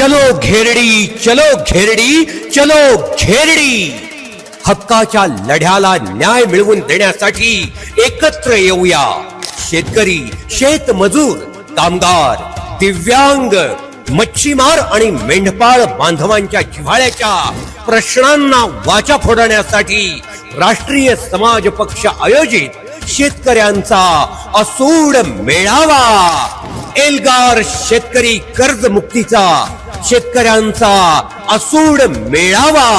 चलो घेरडी चलो घेरडी चलो घेरडी. हक्काच्या लढ्याला न्याय मिळवून देण्यासाठी एकत्र येऊया. शेतकरी शेतमजूर कामगार दिव्यांग मच्छीमार आणि मेंढपाळ बांधवांच्या जिव्हाळ्याच्या प्रश्नांना वाचा फोडण्यासाठी राष्ट्रीय समाज पक्ष आयोजित शेतकऱ्यांचा असूड मेळावा. एल्गार शेतकरी कर्जमुक्तीचा शेतकऱ्यांचा असूड मेळावा.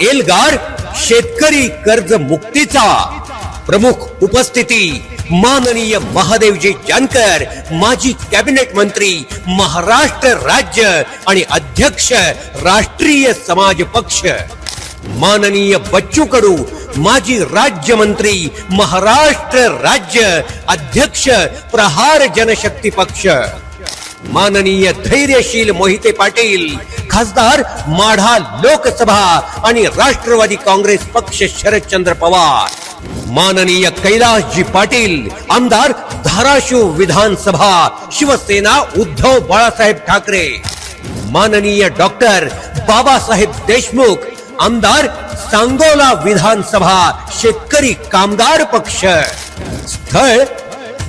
एल्गार शेतकरी कर्जमुक्तीचा प्रमुख उपस्थिती माननीय महादेवजी जानकर माजी कॅबिनेट मंत्री महाराष्ट्र राज्य आणि अध्यक्ष राष्ट्रीय समाज पक्ष. माननीय बच्चू कडू माजी राज्यमंत्री महाराष्ट्र राज्य अध्यक्ष प्रहार जनशक्ती पक्ष. माननीय धैर्यशील मोहिते पाटील खासदार माढा लोकसभा आणि राष्ट्रवादी काँग्रेस पक्ष शरदचंद्र पवार. माननीय कैलासजी पाटील आमदार धाराशिव विधानसभा शिवसेना उद्धव बाळासाहेब ठाकरे. माननीय डॉक्टर बाबासाहेब देशमुख आमदार सांगोला विधानसभा शेतकरी कामगार पक्ष. स्थळ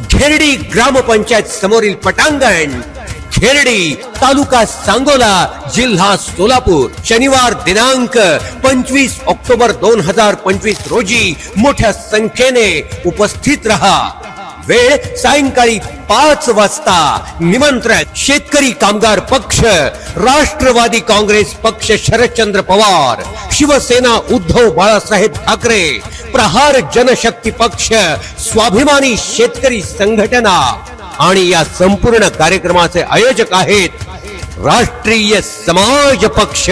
घेरडी ग्रामपंचायत समोरील पटांगण खेरडी तालुका सांगोला, जिल्हा सोलापूर. शनिवार दिनांक पंचवीस ऑक्टोबर दोन हज़ार पंचवीस रोजी मोठ्या संख्येने उपस्थित रहा. वेळ सायंकाळी पाच वाजता. निमंत्रण, शेतकरी कामगार पक्ष, राष्ट्रवादी काँग्रेस पक्ष शरदचंद्र पवार, शिवसेना उद्धव बाळासाहेब ठाकरे, प्रहार जनशक्ती पक्ष, स्वाभिमानी शेतकरी संघटना. आणि या संपूर्ण कार्यक्रमाचे आयोजक आहेत राष्ट्रीय समाज पक्ष.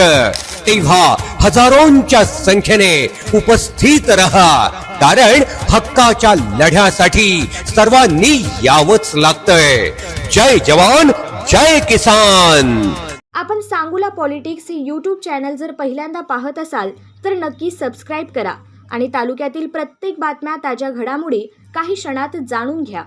तेव्हा हजारोंच्या संख्येने उपस्थित रहा. कारण हक्काच्या लढ्यासाठी सर्वांनी यावंच लागतंय. जय जवान जय किसान. आपण सांगूला पॉलिटिक्स हे यूट्यूब चॅनल जर पहिल्यांदा पाहत असाल तर नक्की सबस्क्राईब करा. आणि तालुक्यातील प्रत्येक बातम्या ताज्या घडामोडी काही क्षणात जाणून घ्या.